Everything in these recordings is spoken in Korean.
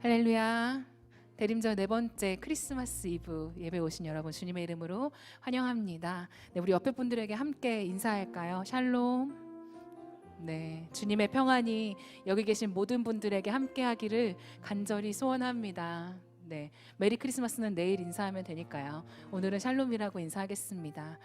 할렐루야. 대림절 네 번째 크리스마스 이브 예배 오신 여러분 주님의 이름으로 환영합니다. 네, 우리 옆에 분들에게 함께 인사할까요? 샬롬. 네, 주님의 평안이 여기 계신 모든 분들에게 함께 하기를 간절히 소원합니다. 네, 메리 크리스마스는 내일 인사하면 되니까요. 오늘은 샬롬이라고 인사하겠습니다.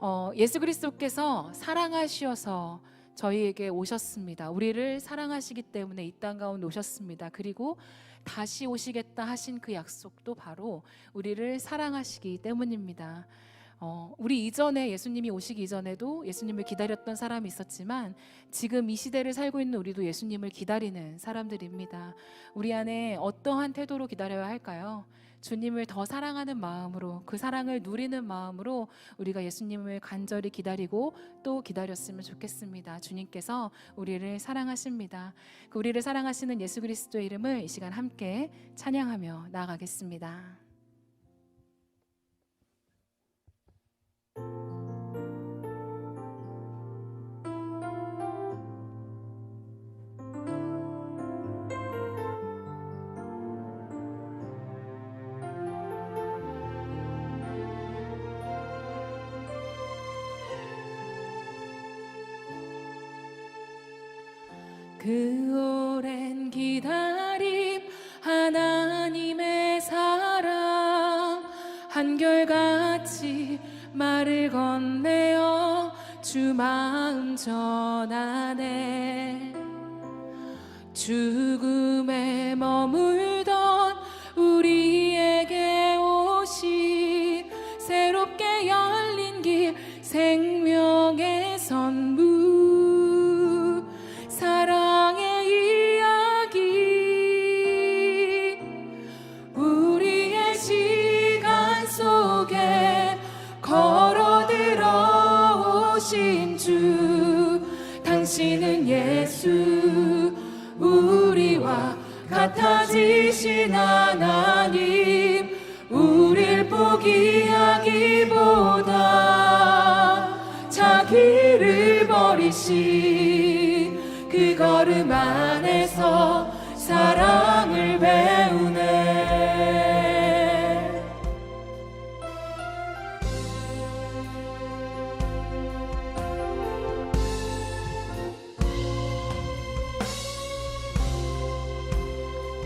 어, 예수 그리스도께서 사랑하시어서 저희에게 오셨습니다. 우리를 사랑하시기 때문에 이 땅 가운데 오셨습니다. 그리고 다시 오시겠다 하신 그 약속도 바로 우리를 사랑하시기 때문입니다. 어, 우리 이전에 예수님이 오시기 이전에도 예수님을 기다렸던 사람이 있었지만 지금 이 시대를 살고 있는 우리도 예수님을 기다리는 사람들입니다. 우리 안에 어떠한 태도로 기다려야 할까요? 주님을 더 사랑하는 마음으로 그 사랑을 누리는 마음으로 우리가 예수님을 간절히 기다리고 또 기다렸으면 좋겠습니다. 주님께서 우리를 사랑하십니다. 그 우리를 사랑하시는 예수 그리스도의 이름을 이 시간 함께 찬양하며 나아가겠습니다. 그 오랜 기다림 하나님의 사랑 한결같이 말을 건네어 주 마음 전하네. 죽음에 머물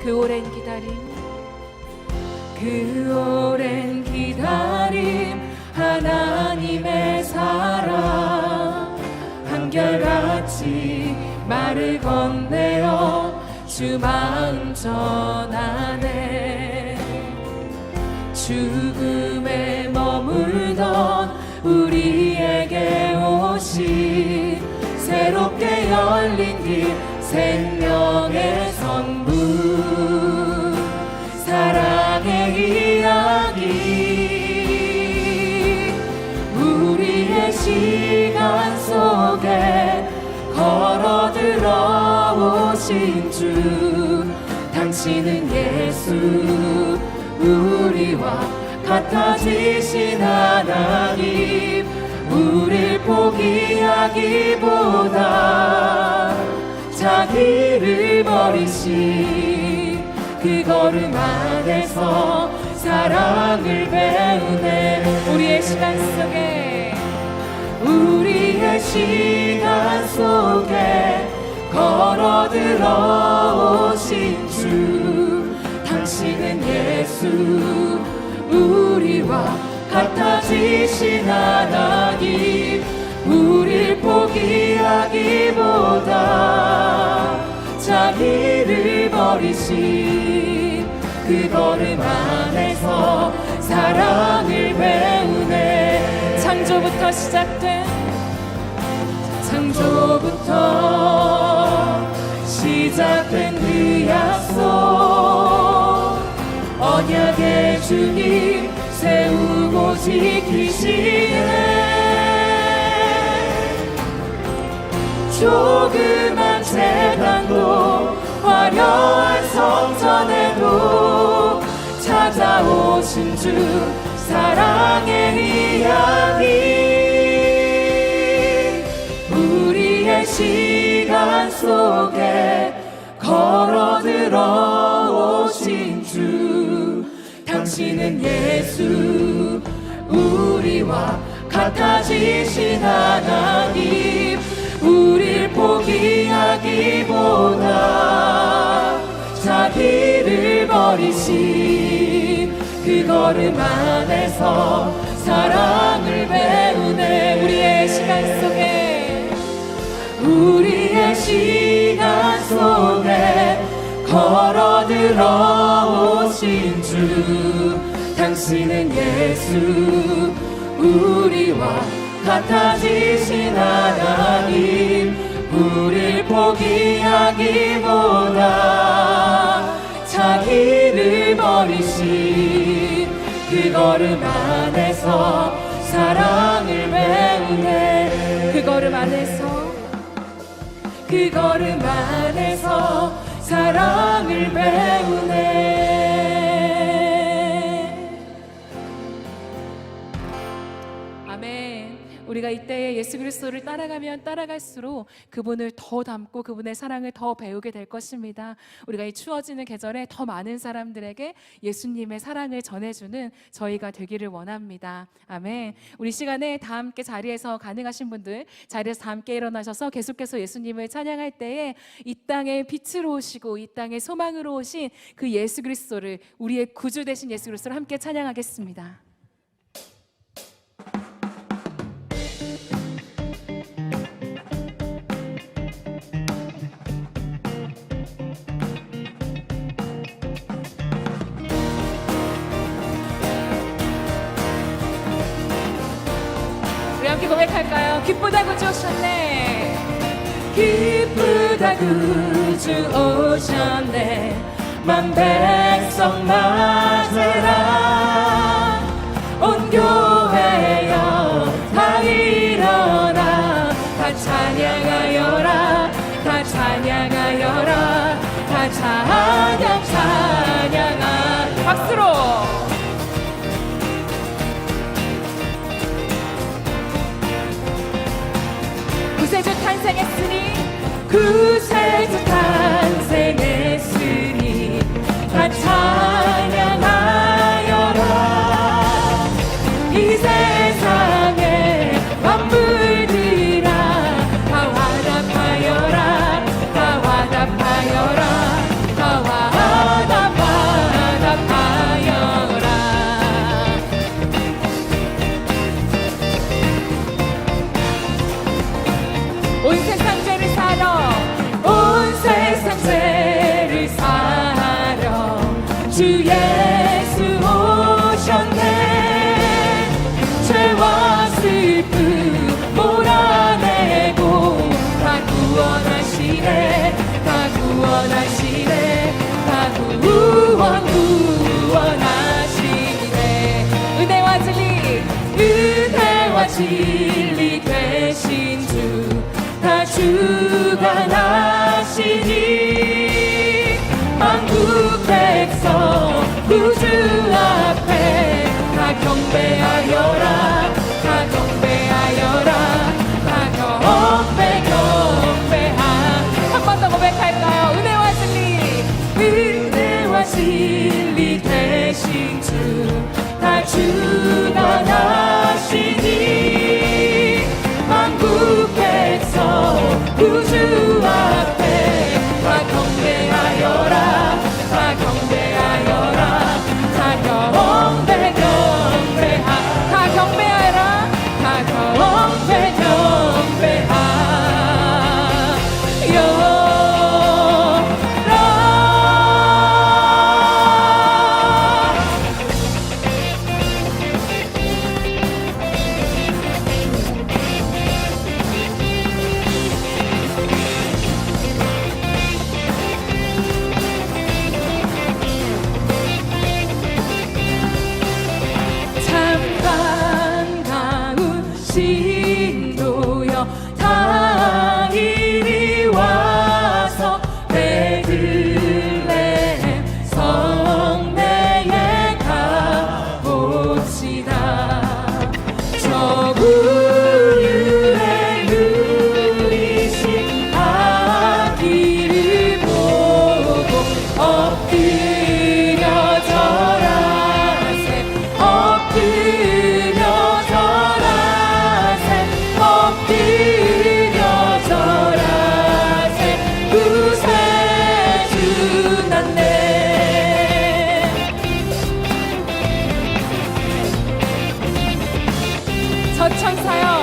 그 오랜 기다림 그 오랜 기다림 하나님의 사랑. 한결같이 말을 건네어 주 마음 전하네. 죽음에 머물던 우리에게 오신 새롭게 열린 길 생 주 당신은 예수 우리와 같아지신 하나님 우릴 포기하기보다 자기를 버리신 그 걸음 안에서 사랑을 배우네. 우리의 시간 속에 우리의 시간 속에 걸어 들어오신 주 당신은 예수 우리와 같아지신 하나님 우릴 포기하기보다 자기를 버리신 그 걸음 안에서 사랑을 배우네. 창조부터 시작된 창조부터 시작된 그 약속. 언약의 주님 세우고 지키시네. 조그만 재단도 화려한 성전에도 찾아오신 주 사랑의 이야기 시간 속에 걸어 들어오신 당신은 예수 우리와 같아지신 하나님 우릴 포기하기보다 자기를 버리신 그 걸음 안에서 사랑을 배우네. 우리의 시간 속에 우리의 시간 속에 걸어 들어오신 주 당신은 예수 우리와 같아지신 하나님 우릴 포기하기보다 자기를 버리신 그 걸음 안에서 사랑을 배우네. 그 걸음 안에서 그 걸음 안에서 사랑을 배우네 우리가 이때 예수 그리스도를 따라가면 따라갈수록 그분을 더 닮고 그분의 사랑을 더 배우게 될 것입니다. 우리가 이 추워지는 계절에 더 많은 사람들에게 예수님의 사랑을 전해주는 저희가 되기를 원합니다. 아멘. 우리 시간에 다 함께 자리에서 가능하신 분들 자리에서 다 함께 일어나셔서 계속해서 예수님을 찬양할 때에 이 땅에 빛으로 오시고 이 땅에 소망으로 오신 그 예수 그리스도를 우리의 구주 되신 예수 그리스도를 함께 찬양하겠습니다. 기쁘다 구주 오셨네. 기쁘다 구주 오셨네. 만 백성 맞으라. 온 교회여 다 일어나. 다 찬양하여라. 다 찬양하여라. 다 찬양 찬양 진리 되신 주 다 주가 나시니. 만국 백성 구주 앞에 다 경배하여라 천사여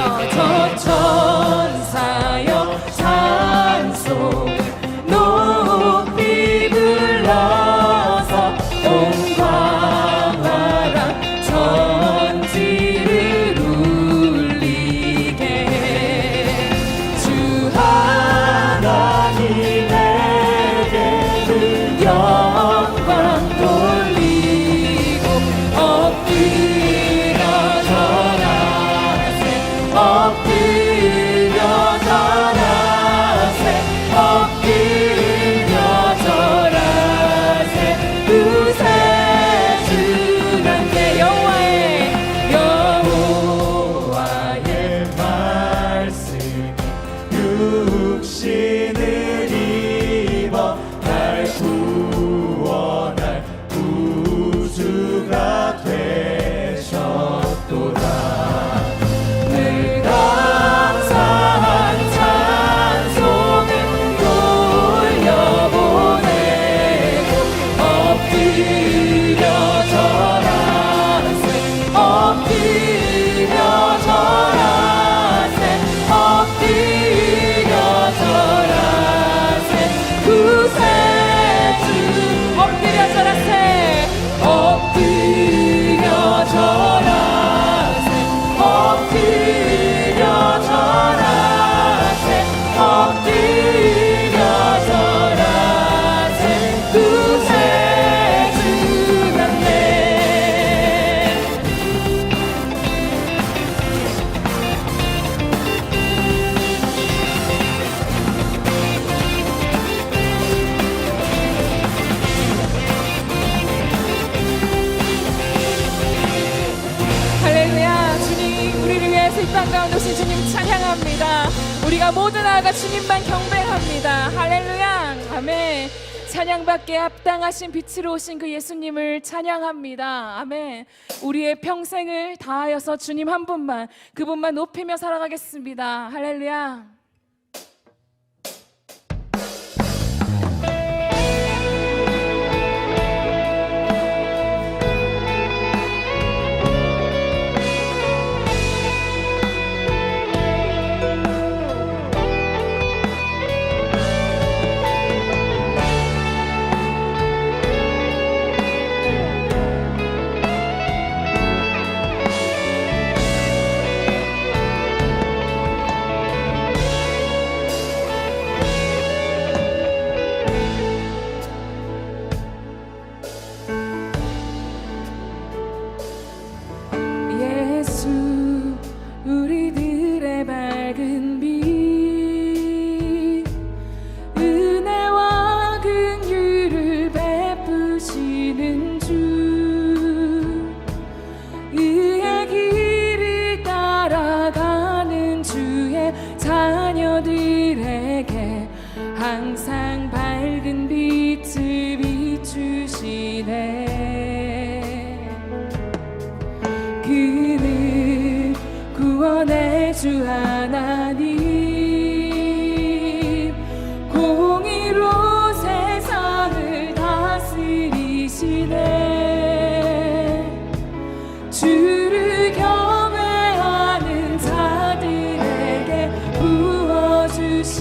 살아오신 주님 찬양합니다. 우리가 모두 나아가 주님만 경배합니다. 할렐루야. 아멘. 찬양받게 합당하신 빛으로 오신 그 예수님을 찬양합니다. 아멘. 우리의 평생을 다하여서 주님 한 분만, 그분만 높이며 살아가겠습니다. 할렐루야.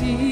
see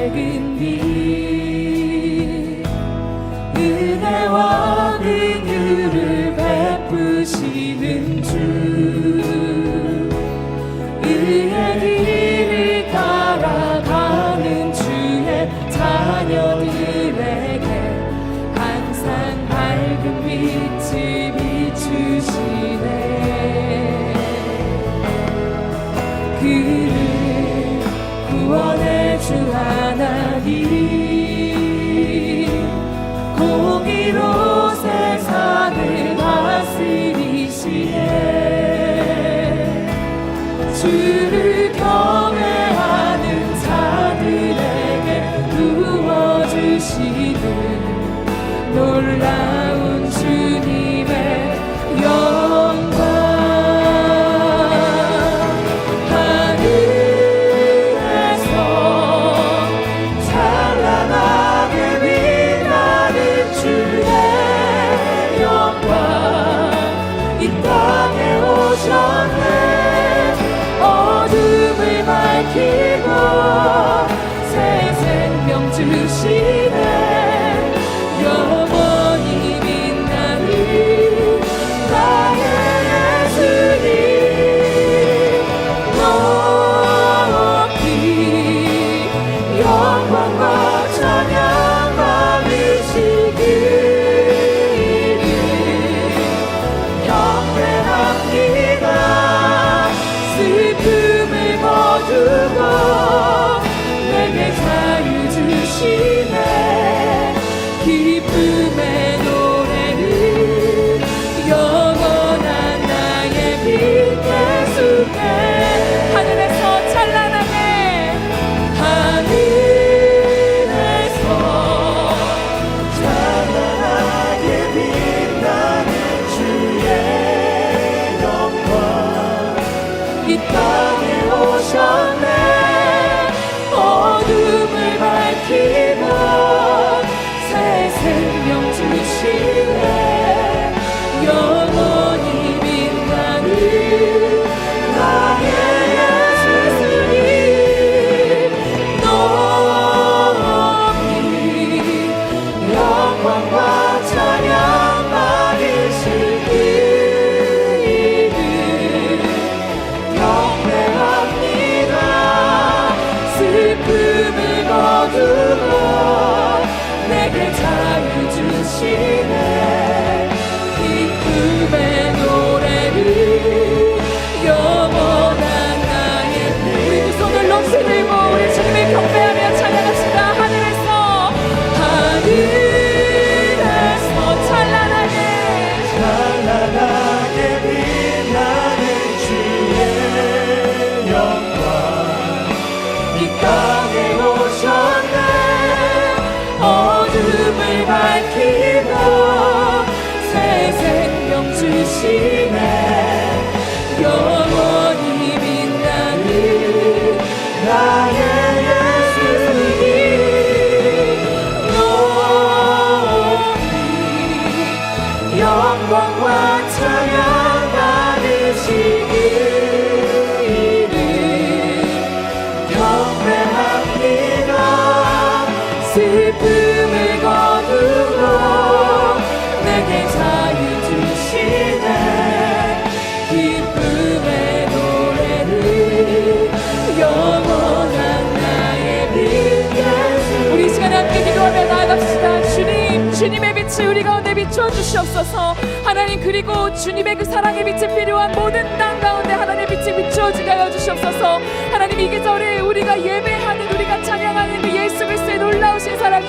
In thee. you. new sea. one, one. 빛이 우리 가운데 비추어 주시옵소서. 하나님 그리고 주님의 그 사랑의 빛이 필요한 모든 땅 가운데 하나님의 빛이 비추어지게 하여 주시옵소서. 하나님 이 계절에 우리가 예배하는 우리가 찬양하는 그 예수 그리스도의 놀라우신 사랑이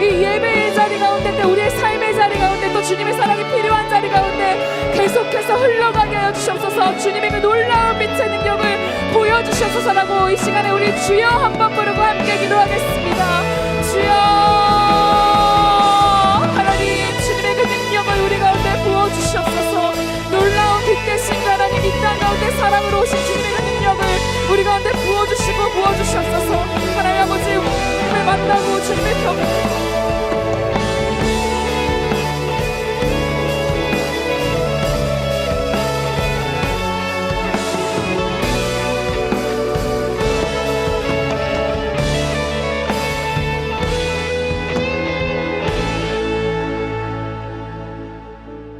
이 예배의 자리 가운데 또 우리의 삶의 자리 가운데 또 주님의 사랑이 필요한 자리 가운데 계속해서 흘러가게 하여 주시옵소서. 주님의 그 놀라운 빛의 능력을 보여주시옵소서라고 이 시간에 우리 주여 한번 부르고 함께 기도하겠습니다 가운데 사랑으로 오신 주님의 그 능력을 우리 가운데 부어주시고 부어주시옵소서. 하나님 아버지 주님을 만나고 주님의 경